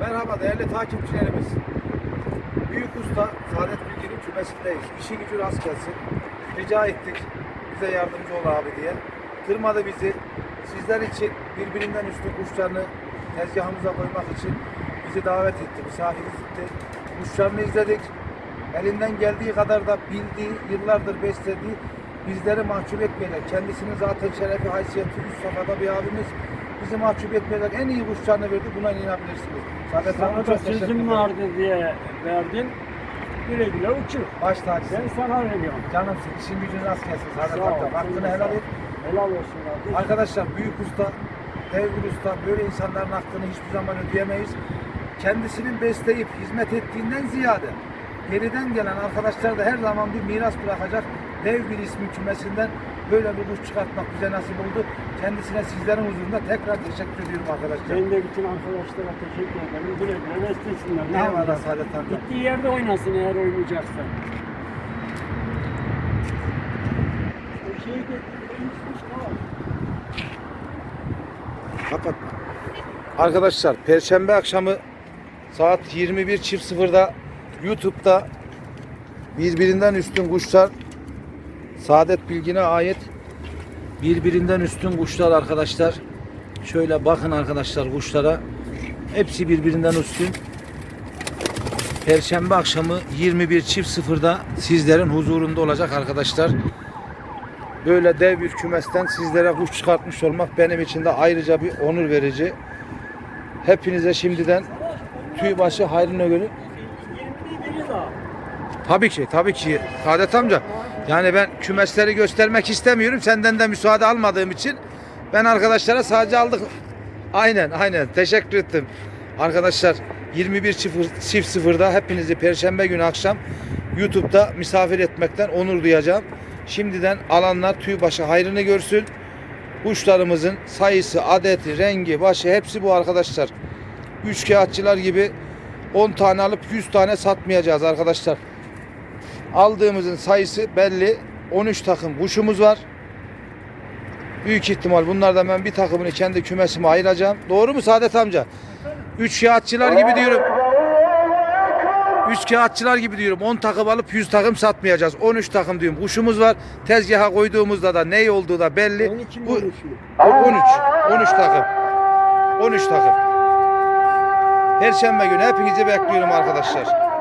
Merhaba değerli takipçilerimiz. Büyük Usta Saadet Bilgi'nin kümesindeyiz. İşi gücü rast gelsin. Rica ettik bize yardımcı ol abi diye. Kırmadı bizi. Sizler için birbirinden üstün kuşlarını tezgahımıza koymak için bizi davet etti, misafir etti. Kuşlarını izledik. Elinden geldiği kadar da bildiği, yıllardır beslediği bizleri mahcup etmeyecek. Kendisinin zaten şerefi, haysiyeti üst safhada bir abimiz. Bizi mahcup etmeyecek en iyi kuşlarını verdi. Buna inanabilirsiniz. Saadet Sana da sözüm vardı diye verdin. Güle güle uçur. Baş tacısın. Ben sana veriyorum. Canımsın. işin gücün rast gelsin. Saadet. Hanım. Hakkını helal et. Helal olsun kardeşim. Arkadaşlar büyük usta, devir usta böyle insanların hakkını hiçbir zaman ödeyemeyiz. Kendisinin besleyip hizmet ettiğinden ziyade geriden gelen arkadaşlar da her zaman bir miras bırakacak. Dev bir ismin kümesinden böyle bir kuş çıkartmak bize nasip oldu. Kendisine sizlerin huzurunda tekrar teşekkür ediyorum arkadaşlar. Ben de bütün arkadaşlara teşekkür ederim. Güle güle beslesinler. Ne Eyvallah? Saadet amca. Gittiği yerde oynasın eğer oynayacaksa. Getirmiş tamam. Kapat. Arkadaşlar Perşembe akşamı saat 21.00'da YouTube'da birbirinden üstün kuşlar Saadet Bilgin'e ait birbirinden üstün kuşlar arkadaşlar. Şöyle bakın arkadaşlar kuşlara. Hepsi birbirinden üstün. Perşembe akşamı 21.00'da sizlerin huzurunda olacak arkadaşlar. Böyle dev bir kümesten sizlere kuş çıkartmış olmak benim için de ayrıca bir onur verici. Hepinize şimdiden tüybaşı hayrına göre 21 biri daha. Tabii ki, tabii ki. Saadet amca. Yani ben kümesleri göstermek istemiyorum. Senden de müsaade almadığım için ben arkadaşlara sadece aldık. Aynen, aynen. Teşekkür ettim. Arkadaşlar 21.00'da hepinizi Perşembe günü akşam YouTube'da misafir etmekten onur duyacağım. Şimdiden alanlar tüybaşı hayrını görsün. Kuşlarımızın sayısı, adeti, rengi, başı hepsi bu arkadaşlar. Üç kağıtçılar gibi 10 tane alıp 100 tane satmayacağız arkadaşlar. Aldığımızın sayısı belli. 13 takım kuşumuz var. Büyük ihtimal bunlardan ben bir takımını kendi kümesime ayıracağım. Doğru mu Saadet amca? Üç kağıtçılar gibi diyorum. Üç kağıtçılar gibi diyorum. 10 takım alıp 100 takım satmayacağız. 13 takım diyorum. Kuşumuz var. Tezgaha koyduğumuzda da ne olduğu da belli. 12 mi Bu 13 mü? o- 13. 13 takım. 13 takım. Perşembe günü hepinizi bekliyorum arkadaşlar.